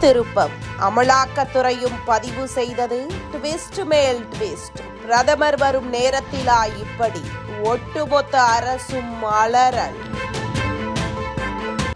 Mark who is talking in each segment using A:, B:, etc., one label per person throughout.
A: திருப்பம். அமலாக்கத்துறையும் பதிவு செய்தது ட்விஸ்ட் மேல் ட்விஸ்ட் பிரதமர் வரும் நேரத்திலா இப்படி. ஒட்டுமொத்த அரசும் அலறல்.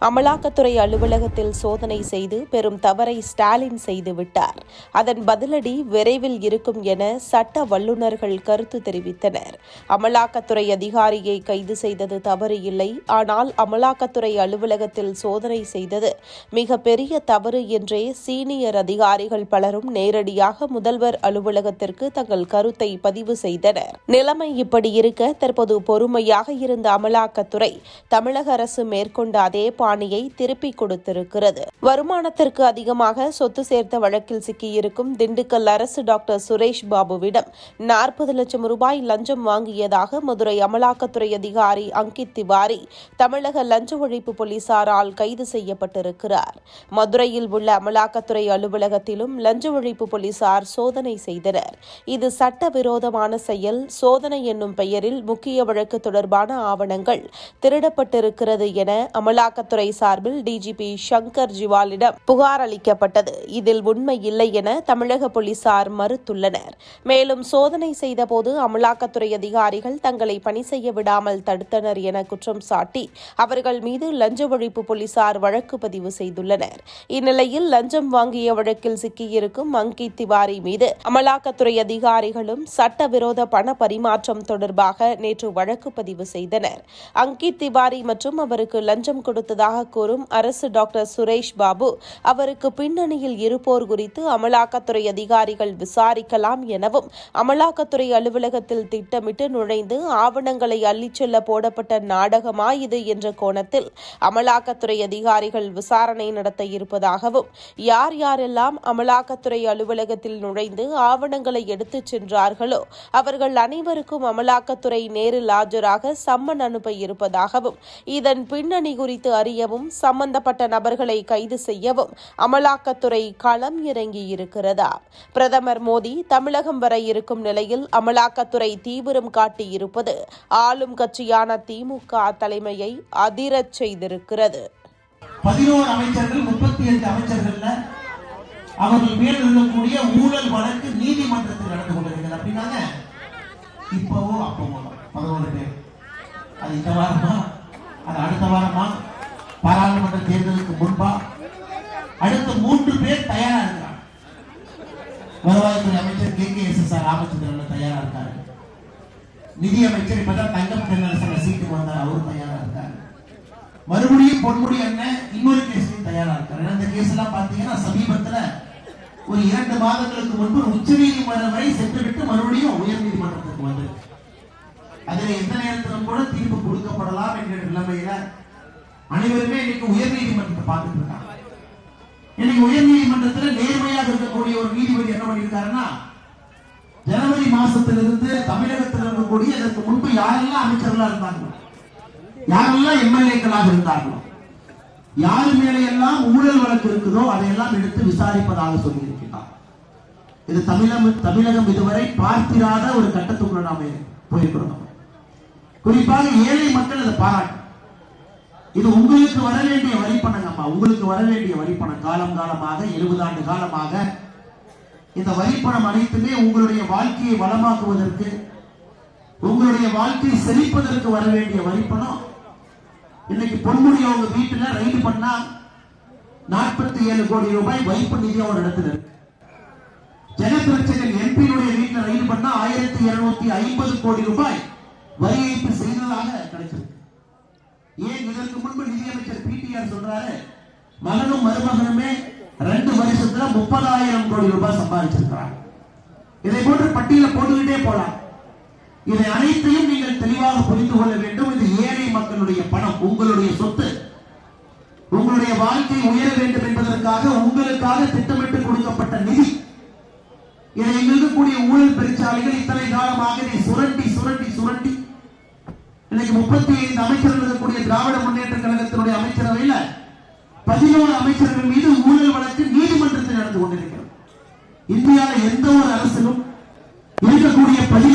A: அமலாக்கத்துறை அலுவலகத்தில் சோதனை செய்து பெரும் தவறை ஸ்டாலின் செய்து விட்டார். அதன் பதிலடி விரைவில் இருக்கும் என சட்ட வல்லுநர்கள் கருத்து தெரிவித்தனர். அமலாக்கத்துறை அதிகாரியை கைது செய்தது தவறு இல்லை. ஆனால் அமலாக்கத்துறை அலுவலகத்தில் சோதனை செய்தது மிக பெரிய தவறு என்றே சீனியர் அதிகாரிகள் பலரும் நேரடியாக முதல்வர் அலுவலகத்திற்கு தங்கள் கருத்தை பதிவு செய்தனர். நிலைமை இப்படி இருக்க தற்போது பொறுமையாக இருந்த அமலாக்கத்துறை தமிழக அரசு மேற்கொண்ட அதே பாணியை திருப்பிக் கொடுத்திருக்கிறது. வருமானத்திற்கு அதிகமாக சொத்து சேர்த்த வழக்கில் சிக்கியிருக்கும் திண்டுக்கல் அரசு டாக்டர் சுரேஷ் பாபுவிடம் நாற்பது லட்சம் ரூபாய் லஞ்சம் வாங்கியதாக மதுரை அமலாக்கத்துறை அதிகாரி அங்கித் திவாரி தமிழக லஞ்ச ஒழிப்பு போலீசாரால் கைது செய்யப்பட்டிருக்கிறார். மதுரையில் உள்ள அமலாக்கத்துறை அலுவலகத்திலும் லஞ்ச ஒழிப்பு போலீசார் சோதனை செய்தனர். இது சட்டவிரோதமான செயல். சோதனை என்னும் பெயரில் முக்கிய வழக்கு தொடர்பான ஆவணங்கள் திருடப்பட்டிருக்கிறது என அமலாக்கத்துறை காவல்துறை சார்பில் டிஜிபி சங்கர் ஜிவாலிடம் புகார் அளிக்கப்பட்டது. இதில் உண்மை இல்லை என தமிழக போலீசார் மறுத்துள்ளனர். மேலும் சோதனை செய்தபோது அமலாக்கத்துறை அதிகாரிகள் தங்களை பணி செய்ய விடாமல் தடுத்தனர் என குற்றம் சாட்டி அவர்கள் மீது லஞ்ச ஒழிப்பு போலீசார் வழக்கு பதிவு செய்துள்ளனர். இந்நிலையில் லஞ்சம் வாங்கிய வழக்கில் சிக்கியிருக்கும் அங்கித் திவாரி மீது அமலாக்கத்துறை அதிகாரிகளும் சட்டவிரோத பண பரிமாற்றம் தொடர்பாக நேற்று வழக்கு பதிவு செய்தனர். அங்கித் திவாரி மற்றும் அவருக்கு லஞ்சம் கொடுத்ததாக கூறும் அரசு டாக்டர் சுரேஷ் பாபு அவருக்கு பின்னணியில் இருப்போர் குறித்து அமலாக்கத்துறை அதிகாரிகள் விசாரிக்கலாம் எனவும் அமலாக்கத்துறை அலுவலகத்தில் திட்டமிட்டு நுழைந்து ஆவணங்களை அள்ளிச் செல்ல போடப்பட்ட நாடகமா இது என்ற கோணத்தில் அமலாக்கத்துறை அதிகாரிகள் விசாரணை நடத்த இருப்பதாகவும் யார் யாரெல்லாம் அமலாக்கத்துறை அலுவலகத்தில் நுழைந்து ஆவணங்களை எடுத்துச் சென்றார்களோ அவர்கள் அனைவருக்கும் அமலாக்கத்துறை நேரில் ஆஜராக சம்மன் அனுப்ப இருப்பதாகவும் இதன் பின்னணி குறித்து அறிய அறியவும் சம்பந்தப்பட்ட நபர்களை கைது செய்யவும் அமலாக்கத்துறை களம் இறங்கி இருக்கிறதா பிரதமர் மோடி தமிழகம் வர இருக்கும் நிலையில் அமலாக்கத்துறை தீவிரம் காட்டியிருப்பது ஆளும் கட்சியான திமுக தலைமையை அதிரச் செய்திருக்கிறது.
B: பதினோரு அமைச்சர்கள் முப்பத்தி எட்டு அமைச்சர்கள் அவர்கள் மேல் இருக்கக்கூடிய ஊழல் வழக்கு நீதிமன்றத்தில் நடந்து கொண்டிருக்கிறது. அப்படின்னாங்க. இப்பவோ அப்பவோ பதினோரு பேர். அது இந்த வாரமா? அது அடுத்த வாரமா? பாராளுமன்ற தேர்தலுக்கு முன்பா அடுத்த மூன்று பேர் தயாரா இருக்கிறாங்க வருவாய்த்துறை அமைச்சர் K K S S R Ramachandran தயாரா இருக்காரு. நிதி அமைச்சர் இப்பதான் தங்கம் தென்னரசன சீட்டு வந்தார் அவரும் தயாரா இருக்காரு. மறுபடியும் பொன்முடி அண்ணன் இன்னொரு கேஸ்லயும் தயாரா இருக்காரு. ஏன்னா இந்த கேஸ் எல்லாம் பாத்தீங்கன்னா சமீபத்துல ஒரு இரண்டு மாதங்களுக்கு முன்பு உச்ச நீதிமன்றம் வரை சென்றுவிட்டு மறுபடியும் உயர் நீதிமன்றத்துக்கு வந்திருக்கு. அதுல எந்த நேரத்திலும் கூட தீர்ப்பு கொடுக்கப்படலாம் என்கிற நிலைமையில அனைவருமே இன்னைக்கு உயர் நீதிமன்றத்தை பார்த்துட்டு இருக்காங்க. இன்னைக்கு உயர் நீதிமன்றத்துல நேர்மையாக இருக்கக்கூடிய ஒரு நீதிபதி என்ன பண்ணியிருக்காருன்னா ஜனவரி மாசத்திலிருந்து தமிழகத்தில் இருக்கக்கூடிய இதற்கு முன்பு யாரெல்லாம் அமைச்சர்களா இருந்தாங்களோ யாரெல்லாம் எம்எல்ஏக்களாக இருந்தார்களோ யார் மேலே எல்லாம் ஊழல் வழக்கு இருக்குதோ அதையெல்லாம் எடுத்து விசாரிப்பதாக சொல்லியிருக்கிறார். இது தமிழகம் தமிழகம் இதுவரை பார்த்திராத ஒரு கட்டத்துக்குள்ள நாம போயிருக்கிறோம். குறிப்பாக ஏழை மக்கள் அதை பாராட்டும் இது உங்களுக்கு வர வேண்டிய வரிப்பணம் அம்மா உங்களுக்கு வர வேண்டிய வரிப்பணம் காலம் காலமாக எழுபது ஆண்டு காலமாக. இந்த வரிப்பணம் அனைத்துமே உங்களுடைய வாழ்க்கையை வளமாக்குவதற்கு உங்களுடைய வாழ்க்கையை செழிப்பதற்கு வர வேண்டிய வரிப்பணம். இன்னைக்கு பொன்முடி அவங்க வீட்டுல ரைடு பண்ணா நாற்பத்தி ஏழு கோடி ரூபாய் வைப்பு நிதி அவர் இடத்துல இருக்கு. ஜனபிரச்சகன் எம்பியினுடைய வீட்டுல ரைடு பண்ணா ஆயிரத்தி இருநூத்தி ஐம்பது கோடி ரூபாய் வரி ஏய்ப்பு செய்ததாக கிடைச்சிருக்கு. ஏன் இதற்கு முன்பு நிதியமைச்சர் பிடிஆர் சொல்றாரு? மகனும் மருமகனுமே ரெண்டு வருஷத்துல முப்பதாயிரம் கோடி ரூபாய் சம்பாதிச்சிருக்கிறாங்க. இதை போன்று பட்டியல போட்டுக்கிட்டே போலாம். இதை அனைத்தையும் நீங்கள் தெளிவாக புரிந்து கொள்ள வேண்டும். இது ஏழை மக்களுடைய பணம் உங்களுடைய சொத்து. உங்களுடைய வாழ்க்கை உயர வேண்டும் என்பதற்காக உங்களுக்காக திட்டமிட்டு கொடுக்கப்பட்ட நிதி. இதை எங்களுக்கு கூடிய ஊழல் பெருச்சாலைகள் இத்தனை காலமாக இதை சுரண்டி சுரண்டி சுரண்டி இன்னைக்கு முப்பத்தி ஐந்து அமைச்சர்கள் இருக்கக்கூடிய திராவிட முன்னேற்ற கழகத்தினுடைய அமைச்சரவையில பதினோரு அமைச்சர்கள் மீது ஊழல் வழக்கு நீதிமன்றத்தில் நடந்து கொண்டிருக்கிறது. இந்தியாவில் எந்த ஒரு அரசிலும் இருக்கக்கூடிய பதினோரு